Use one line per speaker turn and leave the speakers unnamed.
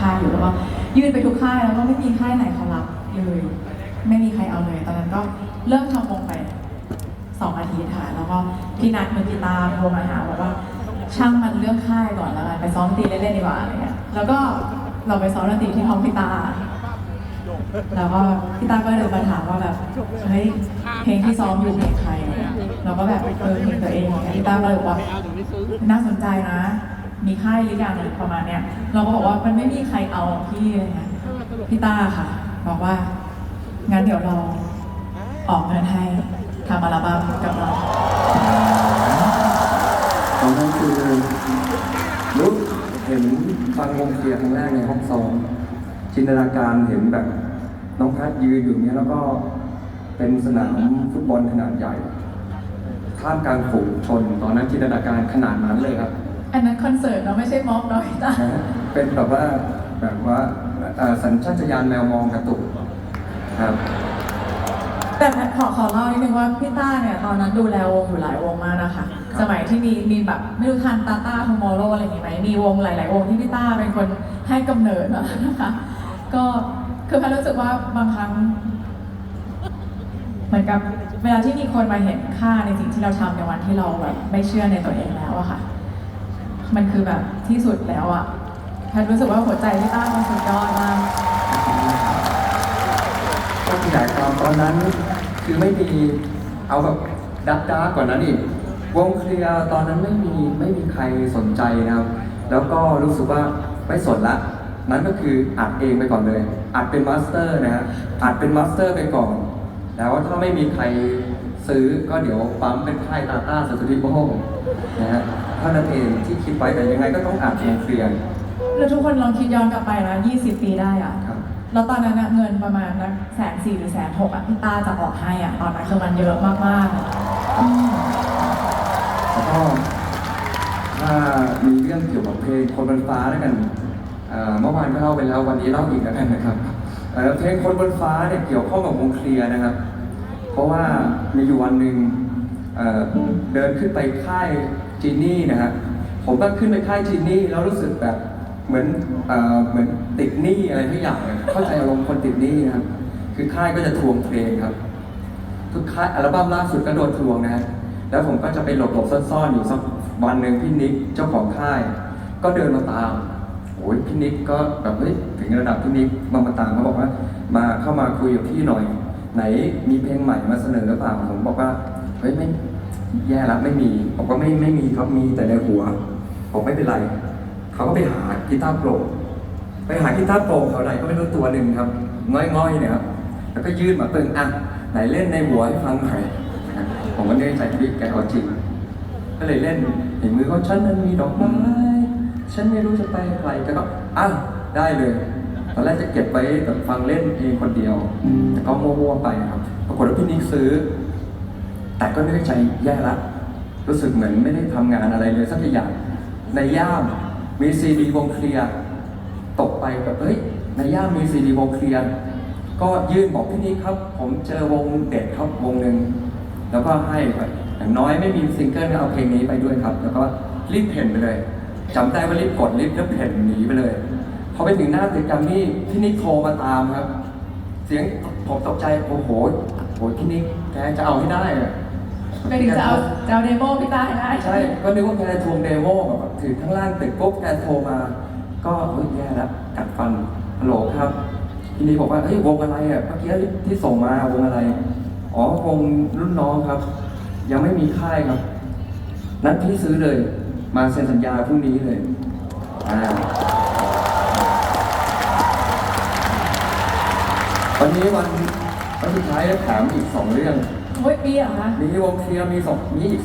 ค่ายอยู่แล้วก็ยื่นไปทุกค่ายแล้วก็ไม่มีค่ายไหนเขารับเลยไม่มีใครเอาเลย ตอนนั้นก็เริ่มทำวงไปสองอาทิตย์ค่ะแล้วก็พี่นัทมือกีตาร์โทรมาหาบอกว่าช่างมันเรื่องค่ายก่อนแล้วกันไปซ้อมตีเล่นๆดีกว่าอะไรเงี้ยแล้วก็เราไปซ้อมดนตรีที่ห้องพี่ตา แล้วก็พี่ตาก็เลยมาถามว่าแบบเฮ้ยเพลงที่ซ้อมอยู่เพลงใครเนี่ยเราก็แบบเออเพลงตัวเองพี่ตาก็เลยบอกว่าน่าสนใจนะ มีค่ายหรือยังอะไรประมาณเนี้ย เราก็บอกว่ามันไม่มีใครเอาพี่อะไรเงี้ยพี่ตาค่ะ บอกว่า งั้นเดี๋ยวเราออกเงินให้ทำอัลบั้มกับเรา
ตอนนั้นคือรู้เห็นฟังวงเคลียร์ครั้งแรกในห้องซ้อมจินตนาการเห็นแบบน้องพัดยืนอยู่เนี้ยแล้วก็เป็นสนามฟุตบอลขนาดใหญ่ท่ามกลางฝูงชน ตอนนั้นจินตนาการขนาดนั้นเลยครับ
อันนั้นคอนเสิร์ตเนาะไม่ใช่ม็อบเนาะพี่ตา
นะฮะเป็นแบบว่าแบบว่าเอ่อสัญชาตญาณแมวมองกระตุกครับ
แต่ขอขอเล่านิดนึงว่าพี่ต้าเนี่ยตอนนั้นดูแลวงอยู่หลายวงมากนะคะ สมัยที่มีมีแบบไม่รู้ทันตาต้าทมอโรอะไรอย่างงี้ไหมมีวงหลาย ๆ วงที่พี่ต้าเป็นคนให้กำเนิดมานะคะ ก็คือพันรู้สึกว่าบางครั้ง เหมือนกับเวลาที่มีคนมาเห็นค่าในสิ่งที่เราทำในวันที่เราแบบไม่เชื่อในตัวเองแล้วอะค่ะ มันคือแบบที่สุดแล้วอะแพทรู้สึกว่าหัวใจพี่ต้ามันสุดยอดมาก
ก็ขยายความตอนนั้นคือไม่มีเอาแบบดักดากว่านั้นอีกวงเคลียร์ตอนนั้นไม่มีไม่มีใครสนใจนะครับ แล้วก็รู้สึกว่าไม่สนละนั้นก็คืออัดเองไปก่อนเลย อัดเป็นมาสเตอร์นะฮะอัดเป็นมาสเตอร์ไปก่อน แล้วถ้าไม่มีใครซื้อก็เดี๋ยวปั๊มเป็นค่ายตาต้าสตูดิโอนะฮะ เท่านั้นเองที่คิดไว้แต่ยังไงก็ต้องอัดวงเคลียร์
แล้วทุกคนลองคิดย้อนกลับไปนะ20 ปีได้อะ
ครับ
แล้วตอนนั้นน่ะเงินประมาณนักแสนสี่หรือแสนหกอะพี่ตาจะออกให้อะตอนนั้นคือมันเยอะมากๆอะอืม
แล้วก็ถ้ามีเรื่องเกี่ยวกับเพลงคนบนฟ้าแล้วกันเอ่อเมื่อวานก็เล่าไปแล้ววันนี้เล่าอีกแล้วกันนะครับเอ่อเพลงคนบนฟ้าเนี่ยเกี่ยวข้องกับวงเคลียร์นะครับ เพราะว่ามีอยู่วันหนึ่งเอ่อเดินขึ้นไปค่าย จีนี่นะฮะผมก็ขึ้นไปค่ายจีนี่แล้วรู้สึกแบบเหมือนเอ่อเหมือนติดหนี้อะไรทุกอย่างเลยเข้าใจอารมณ์คนติดหนี้นะครับ คือค่ายก็จะทวงเพลงครับ ทุกค่ายอัลบั้มล่าสุดก็โดนทวงนะฮะแล้วผมก็จะไปหลบหลบซ่อนๆอยู่สักวันหนึ่งพี่นิกเจ้าของค่าย ก็เดินมาตามโอ้ยพี่นิกก็แบบเฮ้ยถึงระดับพี่นิกมามาตามเขาบอกว่า มาเข้ามาคุยกับพี่หน่อย ไหนมีเพลงใหม่มาเสนอหรือเปล่าผมบอกว่าเฮ้ยไม่ แย่ละไม่มีบอกว่าไม่ไม่มีครับมีแต่ในหัวบอกไม่เป็นไร เขาก็ไปหากีตาร์โปร่งไปหากีตาร์โปร่งแถวไหนก็ไม่รู้ตัวหนึ่งครับง่อยๆเนี่ยครับแล้วก็ยื่นมาตึงอะไหนเล่นในหัวให้ฟังหน่อยผมก็เนื่องใจพี่แกเอาจริง ก็เลยเล่นเห็นมือเขาฉันนั้นมีดอกไม้ฉันไม่รู้จะไปใครแกก็อะได้เลยตอนแรกจะเก็บไว้แบบฟังเล่นเองคนเดียว แต่ก็มั่วๆไปครับ ปรากฏว่าพี่นิกซื้อ แต่ก็นึกในใจแย่ละรู้สึกเหมือนไม่ได้ทำงานอะไรเลยสักอย่าง ในย่ามมีซีดีวงเคลียร์ตกไปแบบเฮ้ยในย่ามมีซีดีวงเคลียร์ก็ยื่นบอกพี่นิกครับ ผมเจอวงเด็ดครับวงหนึ่งแล้วก็ให้ไปอย่างน้อยไม่มีซิงเกิลก็เอาเพลงนี้ไปด้วยครับ แล้วก็รีบเพ่นไปเลยจำได้ว่ารีบกดรีบแล้วเพ่นหนีไปเลยพอไปถึงหน้าตึกกรมมี่พี่นิกโทรมาตามครับ เสียงผมตกใจโอ้โหโอ้ยพี่นิก แกจะเอาให้ได้อะ
ไปถึงจะเอาจะเอาเดโมพี่ตาให้ได้
ใช่ ก็นึกว่าแกทวงเดโมแบบถึงข้างล่างตึกปุ๊บแกโทรมา ก็เฮ้ยแย่แล้วกัดฟันฮัลโหลครับทีนี้บอกว่าเฮ้ยวงอะไรอะเมื่อกี้ที่ส่งมาวงอะไร อ๋อวงรุ่นน้องครับ ยังไม่มีค่ายครับ นัดพี่ซื้อเลย มาเซ็นสัญญาพรุ่งนี้เลยอ่าวันนี้วัน วันสุดท้ายแล้วถามอีกสองเรื่อง
โอ้ยปีเหรอคะ
มีวงเคลียร์มีสองมีอีก